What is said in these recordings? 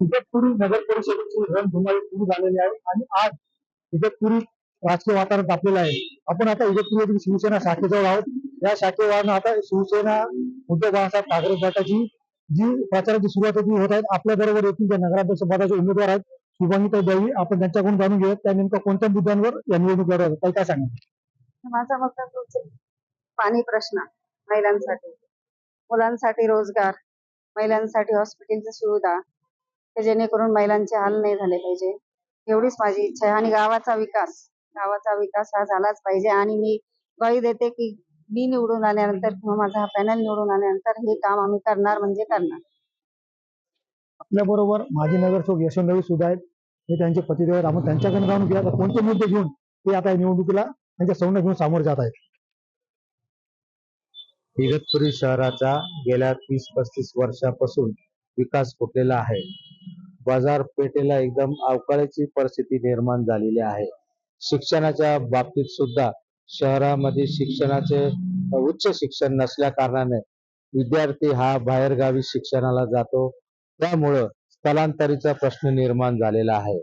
इगतपुरी नगर परिषदेची रणधुमाळी सुरू झालेली आहे आणि आज इगतपुरी राजकीय वातावरण तापलेलं आहे. आपण आता इगतपुरी शिवसेना शाखेजवळ आहोत. या शाखेवरून आता शिवसेना उद्धव बाळासाहेब ठाकरे गटाची जी प्रचाराची सुरुवात होती होत आहेत आपल्या बरोबर येथील जे नगराध्यक्ष पदाचे उमेदवार आहेत शुभांगिता द्यावी आपण त्यांच्याकडून जाणून घेऊयात. त्या नेमक्या कोणत्या मुद्द्यांवर या निवडणूक लढवत काही काय सांगा माझा मुद्दा पाणी प्रश्न महिलांसाठी. मुलांसाठी रोजगार महिलांसाठी हॉस्पिटलची सुविधा की जेणेकरून महिलांचे हाल नाही झाले पाहिजे. एवढीच माझी इच्छा आहे. आणि गावाचा विकास गावाचा विकास हा झालाच पाहिजे. आणि मी ग्वाही देते की मी निवडून आल्यानंतर किंवा माझा हा पॅनल निवडून आल्यानंतर हे काम आम्ही करणार म्हणजे करणार. आपल्या बरोबर माजी नगरसेवक यशवंतराव सुद्धा आहेत. हे त्यांचे पतिदेव आहेत. आपण त्यांच्याकडे जाणून घेऊया. आता कोणते मुद्दे घेऊन ते आता या निवडणुकीला त्यांच्या सौम्य घेऊन सामोरे जात आहेत? इगतपुरी शहराचा गेल्या तीस पस्तीस वर्षापासून विकास फुटलेला आहे. बाजारपेठेला एकदम अवकाळीची परिस्थिती निर्माण झालेली आहे. शिक्षणाच्या बाबतीत सुद्धा शहरामध्ये शिक्षणाचे उच्च शिक्षण नसल्या कारणाने विद्यार्थी हा बाहेरगावी शिक्षणाला जातो. त्यामुळं स्थलांतरीचा प्रश्न निर्माण झालेला आहे.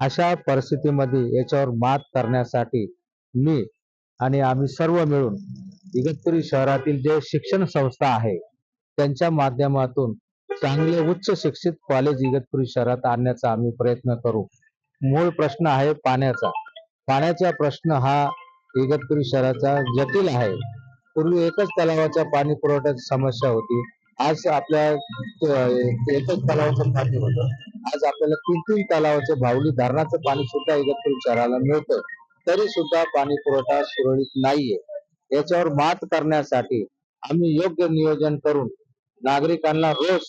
अशा परिस्थितीमध्ये याच्यावर मात करण्यासाठी मी आणि आम्ही सर्व मिळून इगतपुरी शहरातील जे शिक्षण संस्था आहे त्यांच्या माध्यमातून चांगले उच्च शिक्षित कॉलेज इगतपुरी शहरात आणण्याचा आम्ही प्रयत्न करू. मूळ प्रश्न आहे पाण्याचा. पाण्याचा प्रश्न हा इगतपुरी शहराचा जटिल आहे. पूर्वी एकच तलावाच्या पाणी पुरवठ्याची समस्या होती. आज आपल्या एकच तलावाचं पाणी होतं. आज आपल्याला तीन तीन तलावाचं भावली धरणाचं पाणी सुद्धा इगतपुरी शहराला मिळतं तरी सुद्धा पाणी पुरवठा सुरळीत नाहीये. याच्यावर मात करण्यासाठी आम्ही योग्य नियोजन करून नागरिकांना रोज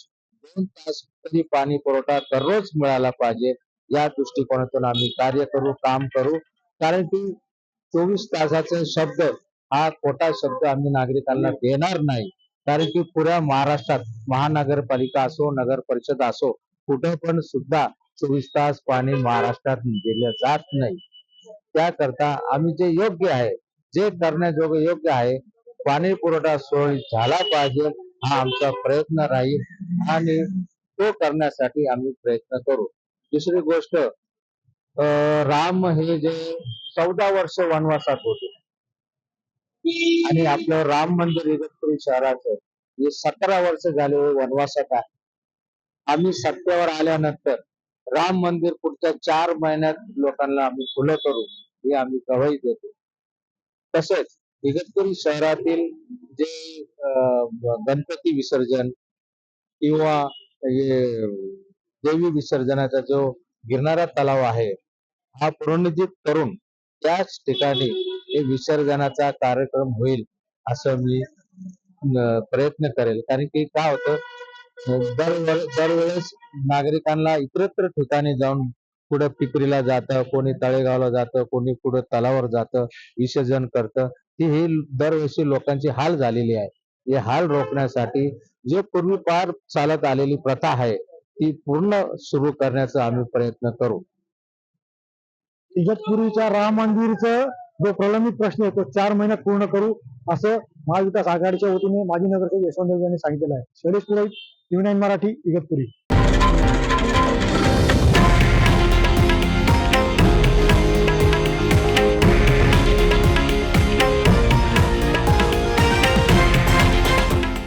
दोन तास तरी पाणी पुरवठा दररोज मिळाला पाहिजे या दृष्टिकोनातून आम्ही कार्य करू काम करू. कारण की चोवीस तासाचा शब्द हा खोटा शब्द आम्ही नागरिकांना देणार नाही. कारण की पुऱ्या महाराष्ट्रात महानगरपालिका असो नगर परिषद असो कुठे पण सुद्धा चोवीस तास पाणी महाराष्ट्रात दिलं जात नाही. त्याकरता आम्ही जे योग्य आहे जे करण्याजोगं योग्य आहे पाणी पुरवठा सोय झाला पाहिजे. हा आमचा प्रयत्न राहील आणि तो करण्यासाठी आम्ही प्रयत्न करू. दुसरी गोष्ट अं, राम हे जे चौदा वर्ष वनवासात होते. आणि आपलं राम मंदिर इगतपुरी शहराचं हे सतरा वर्ष झाले वनवासात आहे. आम्ही सत्तेवर आल्यानंतर राम मंदिर पुढच्या चार महिन्यात लोकांना आम्ही खुलं करू हे आम्ही गवाही देतो. तसेच इगतपुरी शहरातील जे गणपती विसर्जन किंवा देवी विसर्जनाचा जो गिरणारा तलाव आहे हा पुनरुज्जीत करून त्याच ठिकाणी हे विसर्जनाचा कार्यक्रम होईल असं मी प्रयत्न करेल. कारण की काय होतं दर दरवेळेस नागरिकांना इतरत्र ठिकाणी जाऊन कुठं पिपरीला जातं कोणी तळेगावला जातं कोणी कुठं तलावावर जातं विसर्जन करतं. ती ही दरवर्षी लोकांची हाल झालेली आहे. हे हाल रोखण्यासाठी जे पूर्वी पार चालत आलेली प्रथा आहे ती पूर्ण सुरू करण्याचा आम्ही प्रयत्न करू. इगतपुरीच्या राम मंदिरचं जो प्रलंबित प्रश्न आहे तो चार महिन्यात पूर्ण करू असं महाविकास आघाडीच्या वतीने माजी नगरसेवक यशवंत यांनी सांगितलेलं आहे. Shailesh Purohit TV nine Marathi Igatpuri.